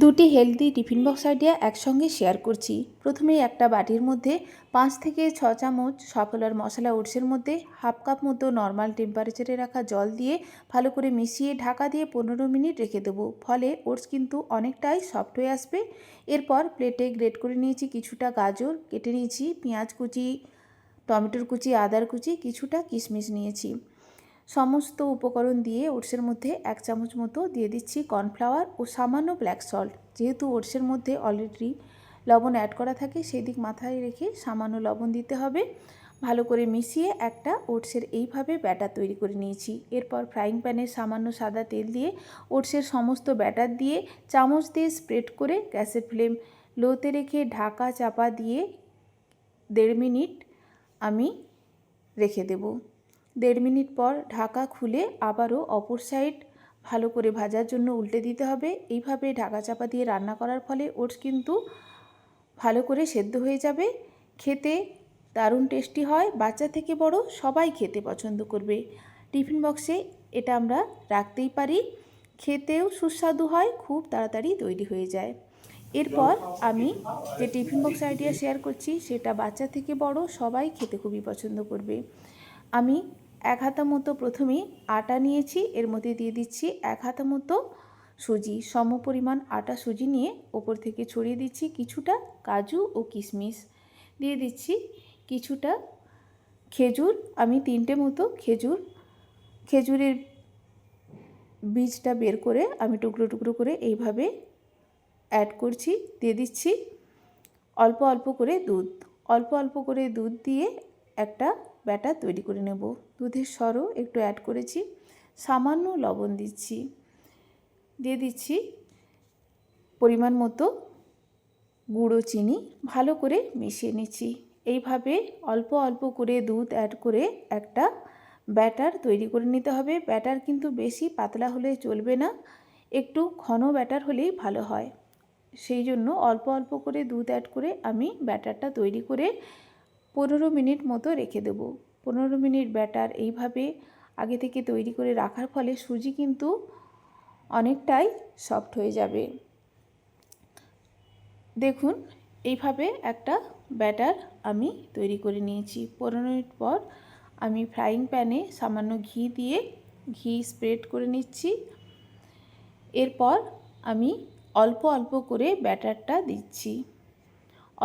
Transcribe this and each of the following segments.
দুটি healthy tiffin box idea একসঙ্গে share করছি। প্রথমেই একটা বাটির মধ্যে পাঁচ থেকে ছ চামচ সফলার মশলা ওটসের মধ্যে হাফ কাপ মতো নর্মাল টেম্পারেচারে রাখা জল দিয়ে ভালো করে মিশিয়ে ঢাকা দিয়ে পনেরো মিনিট রেখে দেবো। ফলে ওটস কিন্তু অনেকটাই সফট হয়ে আসবে। এরপর প্লেটে গ্রেট করে নিয়েছি কিছুটা গাজর, কেটে নিয়েছি পেঁয়াজ কুচি, টমেটোর কুচি, আদার কুচি, কিছুটা কিশমিশ নিয়েছি। সমস্ত উপকরণ দিয়ে ওটসের মধ্যে এক চামচ মতো দিয়ে দিচ্ছি কর্নফ্লাওয়ার ও সামান্য ব্ল্যাক সল্ট। যেহেতু ওটসের মধ্যে অলরেডি লবণ অ্যাড করা থাকে সেই দিক মাথায় রেখে সামান্য লবণ দিতে হবে। ভালো করে মিশিয়ে একটা ওটসের এইভাবে ব্যাটার তৈরি করে নিয়েছি। এরপর ফ্রাইং প্যানে সামান্য সাদা তেল দিয়ে ওটসের সমস্ত ব্যাটার দিয়ে চামচ দিয়ে স্প্রেড করে গ্যাসের ফ্লেম লোতে রেখে ঢাকা চাপা দিয়ে দেড় মিনিট আমি রেখে দেবো। দেড় মিনিট পর ঢাকা খুলে আবারও অপর সাইড ভালো করে ভাজার জন্য উল্টে দিতে হবে। এইভাবে ঢাকা চাপা দিয়ে রান্না করার ফলে ওটস কিন্তু ভালো করে সেদ্ধ হয়ে যাবে। খেতে দারুণ টেস্টি হয়, বাচ্চা থেকে বড় সবাই খেতে পছন্দ করবে। টিফিন বক্সে এটা আমরা রাখতেই পারি। খেতেও সুস্বাদু হয়, খুব তাড়াতাড়ি তৈরি হয়ে যায়। এরপর আমি যে টিফিন বক্স আইডিয়া শেয়ার করছি, সেটা বাচ্চা থেকে বড় সবাই খেতে খুবই পছন্দ করবে। আমি এক হাতা মতো প্রথমেই আটা নিয়েছি, এর মধ্যে দিয়ে দিচ্ছি এক হাতা মতো সুজি। সম পরিমাণ আটা সুজি নিয়ে ওপর থেকে ছড়িয়ে দিচ্ছি কিছুটা কাজু ও কিশমিশ। দিয়ে দিচ্ছি কিছুটা খেজুর, আমি তিনটে মতো খেজুর। খেজুরের বীজটা বের করে আমি টুকরো টুকরো করে এইভাবে অ্যাড করছি। দিয়ে দিচ্ছি অল্প অল্প করে দুধ। অল্প অল্প করে দুধ দিয়ে একটা ব্যাটার তৈরি করে নেব। দুধের সরও একটু অ্যাড করেছি। সামান্য লবণ দিচ্ছি। দিয়ে দিচ্ছি পরিমাণ মতো গুঁড়ো চিনি। ভালো করে মিশিয়ে নিচ্ছি। এইভাবে অল্প অল্প করে দুধ অ্যাড করে একটা ব্যাটার তৈরি করে নিতে হবে। ব্যাটার কিন্তু বেশি পাতলা হলে চলবে না। একটু ঘন ব্যাটার হলেই ভালো হয়। সেই জন্য অল্প অল্প করে দুধ অ্যাড করে আমি ব্যাটারটা তৈরি করে পনেরো মিনিট মতো রেখে দেব। পনেরো মিনিট ব্যাটার এইভাবে আগে থেকে তৈরি করে রাখার ফলে সুজি কিন্তু অনেকটাই সফট হয়ে যাবে। দেখুন, এইভাবে একটা ব্যাটার আমি তৈরি করে নিয়েছি। পনেরো মিনিট পর আমি ফ্রাইং প্যানে সামান্য ঘি দিয়ে ঘি স্প্রেড করে নিচ্ছি। এরপর আমি অল্প অল্প করে ব্যাটারটা দিচ্ছি।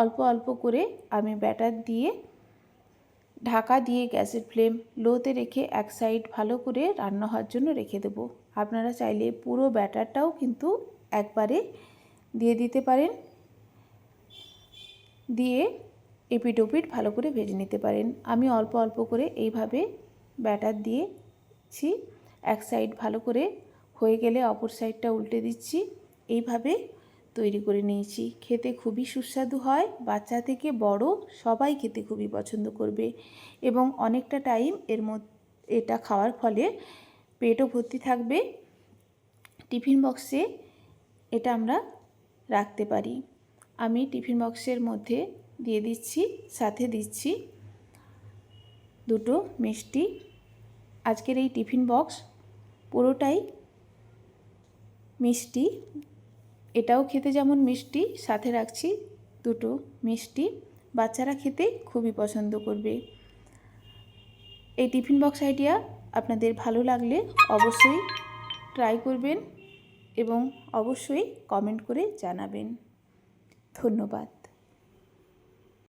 অল্প অল্প করে আমি ব্যাটার দিয়ে ঢাকা দিয়ে গ্যাসের ফ্লেম লোতে রেখে এক সাইড ভালো করে রান্না হওয়ার জন্য রেখে দেবো। আপনারা চাইলে পুরো ব্যাটারটাও কিন্তু একবারে দিয়ে দিতে পারেন। দিয়ে এপিট ওপিট ভালো করে ভেজে নিতে পারেন। আমি অল্প অল্প করে এইভাবে ব্যাটার দিয়েছি। এক সাইড ভালো করে হয়ে গেলে অপর সাইডটা উল্টে দিচ্ছি। এইভাবে তৈরি করে নিয়েছি। খেতে খুবই সুস্বাদু হয়। বাচ্চা থেকে বড় সবাই খেতে খুবই পছন্দ করবে এবং অনেকটা টাইম এর মধ্যে এটা খাওয়ার ফলে পেটও ভর্তি থাকবে। টিফিন বক্সে এটা আমরা রাখতে পারি। আমি টিফিন বক্সের মধ্যে দিয়ে দিচ্ছি, সাথে দিচ্ছি দুটো মিষ্টি। আজকের এই টিফিন বক্স পুরোটাই মিষ্টি। এটাও খেতে যেমন মিষ্টি, সাথে রাখছি দুটো মিষ্টি। বাচ্চারা খেতে খুবই পছন্দ করবে। এই টিফিন বক্স আইডিয়া আপনাদের ভালো লাগলে অবশ্যই ট্রাই করবেন এবং অবশ্যই কমেন্ট করে জানাবেন। ধন্যবাদ।